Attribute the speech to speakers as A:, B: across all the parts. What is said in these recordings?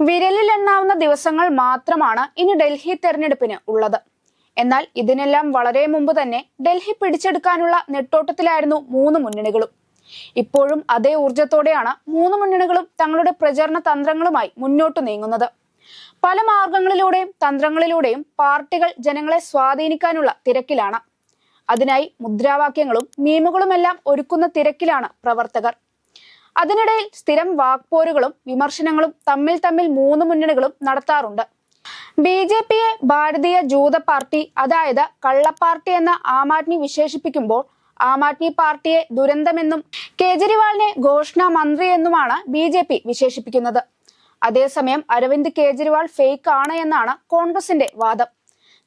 A: വിരലിലെണ്ണാവുന്ന ദിവസങ്ങൾ മാത്രമാണ് ഇനി ഡൽഹി തെരഞ്ഞെടുപ്പിന് ഉള്ളത്. എന്നാൽ ഇതിനെല്ലാം വളരെ മുമ്പ് തന്നെ ഡൽഹി പിടിച്ചെടുക്കാനുള്ള നെട്ടോട്ടത്തിലായിരുന്നു മൂന്ന് മുന്നണികളും. ഇപ്പോഴും അതേ ഊർജത്തോടെയാണ് മൂന്ന് മുന്നണികളും തങ്ങളുടെ പ്രചരണ തന്ത്രങ്ങളുമായി മുന്നോട്ടു നീങ്ങുന്നത്. പല മാർഗങ്ങളിലൂടെയും തന്ത്രങ്ങളിലൂടെയും പാർട്ടികൾ ജനങ്ങളെ സ്വാധീനിക്കാനുള്ള തിരക്കിലാണ്. അതിനായി മുദ്രാവാക്യങ്ങളും മീമുകളുമെല്ലാം ഒരുക്കുന്ന തിരക്കിലാണ് പ്രവർത്തകർ. അതിനിടയിൽ സ്ഥിരം വാക്പോരുകളും വിമർശനങ്ങളും തമ്മിൽ തമ്മിൽ മൂന്ന് മുന്നണികളും നടത്താറുണ്ട്. ബി ജെ പിയെ ഭാരതീയ ജൂത പാർട്ടി അതായത് കള്ളപ്പാർട്ടി എന്ന ആം ആദ്മി വിശേഷിപ്പിക്കുമ്പോൾ ആം ആദ്മി പാർട്ടിയെ ദുരന്തമെന്നും കേജ്രിവാളിനെ ഘോഷണ മന്ത്രി എന്നുമാണ് ബി ജെ പി വിശേഷിപ്പിക്കുന്നത്. അതേസമയം അരവിന്ദ് കേജ്രിവാൾ ഫേക്ക് ആണ് എന്നാണ് കോൺഗ്രസിന്റെ വാദം.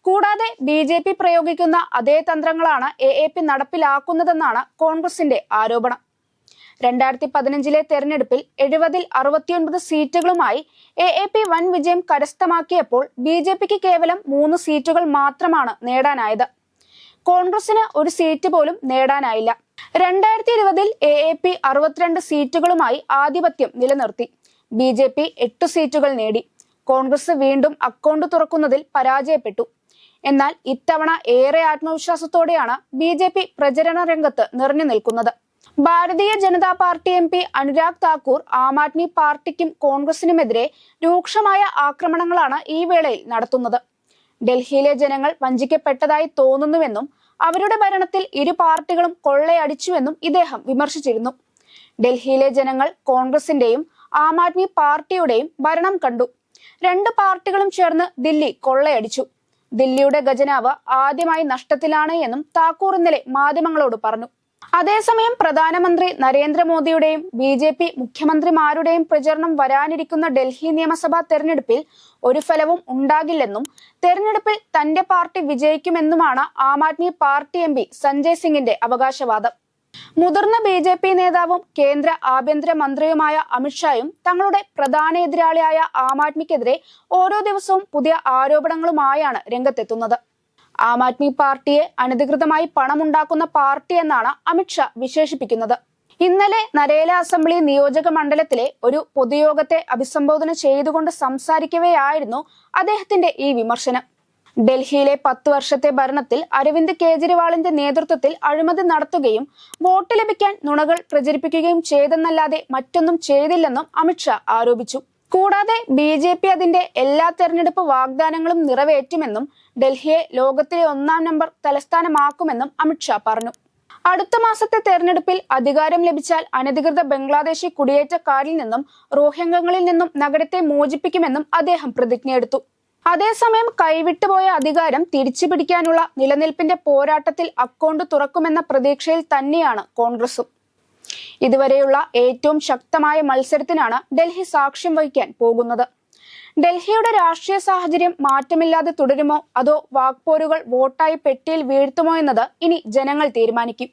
A: കൂടാതെ ബി ജെ പി പ്രയോഗിക്കുന്ന അതേ തന്ത്രങ്ങളാണ് എ എ പി നടപ്പിലാക്കുന്നതെന്നാണ് കോൺഗ്രസിന്റെ ആരോപണം. രണ്ടായിരത്തി പതിനഞ്ചിലെ തെരഞ്ഞെടുപ്പിൽ എഴുപതിൽ അറുപത്തിയൊൻപത് സീറ്റുകളുമായി എ എ പി വൻ വിജയം കരസ്ഥമാക്കിയപ്പോൾ ബി ജെ പിക്ക് കേവലം മൂന്ന് സീറ്റുകൾ മാത്രമാണ് നേടാനായത്. കോൺഗ്രസിന് ഒരു സീറ്റ് പോലും നേടാനായില്ല. രണ്ടായിരത്തി ഇരുപതിൽ എ എ പി അറുപത്തിരണ്ട് സീറ്റുകളുമായി ആധിപത്യം നിലനിർത്തി. ബി ജെ പി എട്ട് സീറ്റുകൾ നേടി. കോൺഗ്രസ് വീണ്ടും അക്കൗണ്ട് തുറക്കുന്നതിൽ പരാജയപ്പെട്ടു. എന്നാൽ ഇത്തവണ ഏറെ ആത്മവിശ്വാസത്തോടെയാണ് ബി ജെ പി പ്രചരണ രംഗത്ത് നിറഞ്ഞു നിൽക്കുന്നത്. Bharatiya Janata party M P Anurag Thakur Aam Aadmi പാർട്ടിക്കും കോൺഗ്രസിനുമെതിരെ രൂക്ഷമായ ആക്രമണങ്ങളാണ് ഈ വേളയിൽ നടത്തുന്നത്. ഡൽഹിയിലെ ജനങ്ങൾ വഞ്ചിക്കപ്പെട്ടതായി തോന്നുന്നുവെന്നും അവരുടെ ഭരണത്തിൽ ഇരു പാർട്ടികളും കൊള്ളയടിച്ചുവെന്നും ഇദ്ദേഹം വിമർശിച്ചിരുന്നു. ഡൽഹിയിലെ ജനങ്ങൾ കോൺഗ്രസിന്റെയും ആം ആദ്മി പാർട്ടിയുടെയും ഭരണം കണ്ടു. രണ്ട് പാർട്ടികളും ചേർന്ന് ദില്ലി കൊള്ളയടിച്ചു. ദില്ലിയുടെ ഖജനാവ് ആദ്യമായി നഷ്ടത്തിലാണ് എന്നും താക്കൂർ ഇന്നലെ മാധ്യമങ്ങളോട് പറഞ്ഞു. അതേസമയം പ്രധാനമന്ത്രി നരേന്ദ്രമോദിയുടെയും ബി ജെ പി മുഖ്യമന്ത്രിമാരുടെയും പ്രചരണം വരാനിരിക്കുന്ന ഡൽഹി നിയമസഭാ തെരഞ്ഞെടുപ്പിൽ ഒരു ഫലവും ഉണ്ടാകില്ലെന്നും തെരഞ്ഞെടുപ്പിൽ തന്റെ party വിജയിക്കുമെന്നുമാണ് Aam Aadmi party M P Sanjay സിംഗിന്റെ അവകാശവാദം. മുതിർന്ന ബി ജെ പി നേതാവും കേന്ദ്ര ആഭ്യന്തര മന്ത്രിയുമായ അമിത്ഷായും തങ്ങളുടെ പ്രധാന എതിരാളിയായ ആം ആദ്മിക്കെതിരെ ഓരോ ദിവസവും പുതിയ ആരോപണങ്ങളുമായാണ് രംഗത്തെത്തുന്നത്. ആം ആദ്മി പാർട്ടിയെ അനധികൃതമായി പണമുണ്ടാക്കുന്ന പാർട്ടി എന്നാണ് അമിത്ഷാ വിശേഷിപ്പിക്കുന്നത്. ഇന്നലെ നരേല അസംബ്ലി നിയോജക മണ്ഡലത്തിലെ ഒരു പൊതുയോഗത്തെ അഭിസംബോധന ചെയ്തുകൊണ്ട് സംസാരിക്കവെയായിരുന്നു അദ്ദേഹത്തിന്റെ ഈ വിമർശനം. ഡൽഹിയിലെ പത്ത് വർഷത്തെ ഭരണത്തിൽ അരവിന്ദ് കേജ്രിവാളിന്റെ നേതൃത്വത്തിൽ അഴിമതി നടത്തുകയും വോട്ട് ലഭിക്കാൻ നുണകൾ പ്രചരിപ്പിക്കുകയും ചെയ്തെന്നല്ലാതെ മറ്റൊന്നും ചെയ്തില്ലെന്നും അമിത്ഷാ ആരോപിച്ചു. കൂടാതെ ബി ജെ പി അതിന്റെ എല്ലാ തെരഞ്ഞെടുപ്പ് വാഗ്ദാനങ്ങളും നിറവേറ്റുമെന്നും ഡൽഹിയെ ലോകത്തിലെ ഒന്നാം നമ്പർ തലസ്ഥാനമാക്കുമെന്നും അമിത്ഷാ പറഞ്ഞു. അടുത്ത മാസത്തെ തെരഞ്ഞെടുപ്പിൽ അധികാരം ലഭിച്ചാൽ അനധികൃത ബംഗ്ലാദേശി കുടിയേറ്റക്കാരിൽ നിന്നും റോഹിംഗങ്ങളിൽ നിന്നും നഗരത്തെ മോചിപ്പിക്കുമെന്നും അദ്ദേഹം പ്രതിജ്ഞയെടുത്തു. അതേസമയം കൈവിട്ടുപോയ അധികാരം തിരിച്ചു പിടിക്കാനുള്ള നിലനിൽപ്പിന്റെ പോരാട്ടത്തിൽ അക്കൗണ്ട് തുറക്കുമെന്ന പ്രതീക്ഷയിൽ തന്നെയാണ് കോൺഗ്രസും. ഇതുവരെയുള്ള ഏറ്റവും ശക്തമായ മത്സരത്തിനാണ് ഡൽഹി സാക്ഷ്യം വഹിക്കാൻ പോകുന്നത്. ഡൽഹിയുടെ രാഷ്ട്രീയ സാഹചര്യം മാറ്റമില്ലാതെ തുടരുമോ? അതോ വാക്പോരുകൾ വോട്ടായി പെട്ടിയിൽ വീഴ്ത്തുമോ എന്നത് ഇനി ജനങ്ങൾ തീരുമാനിക്കും.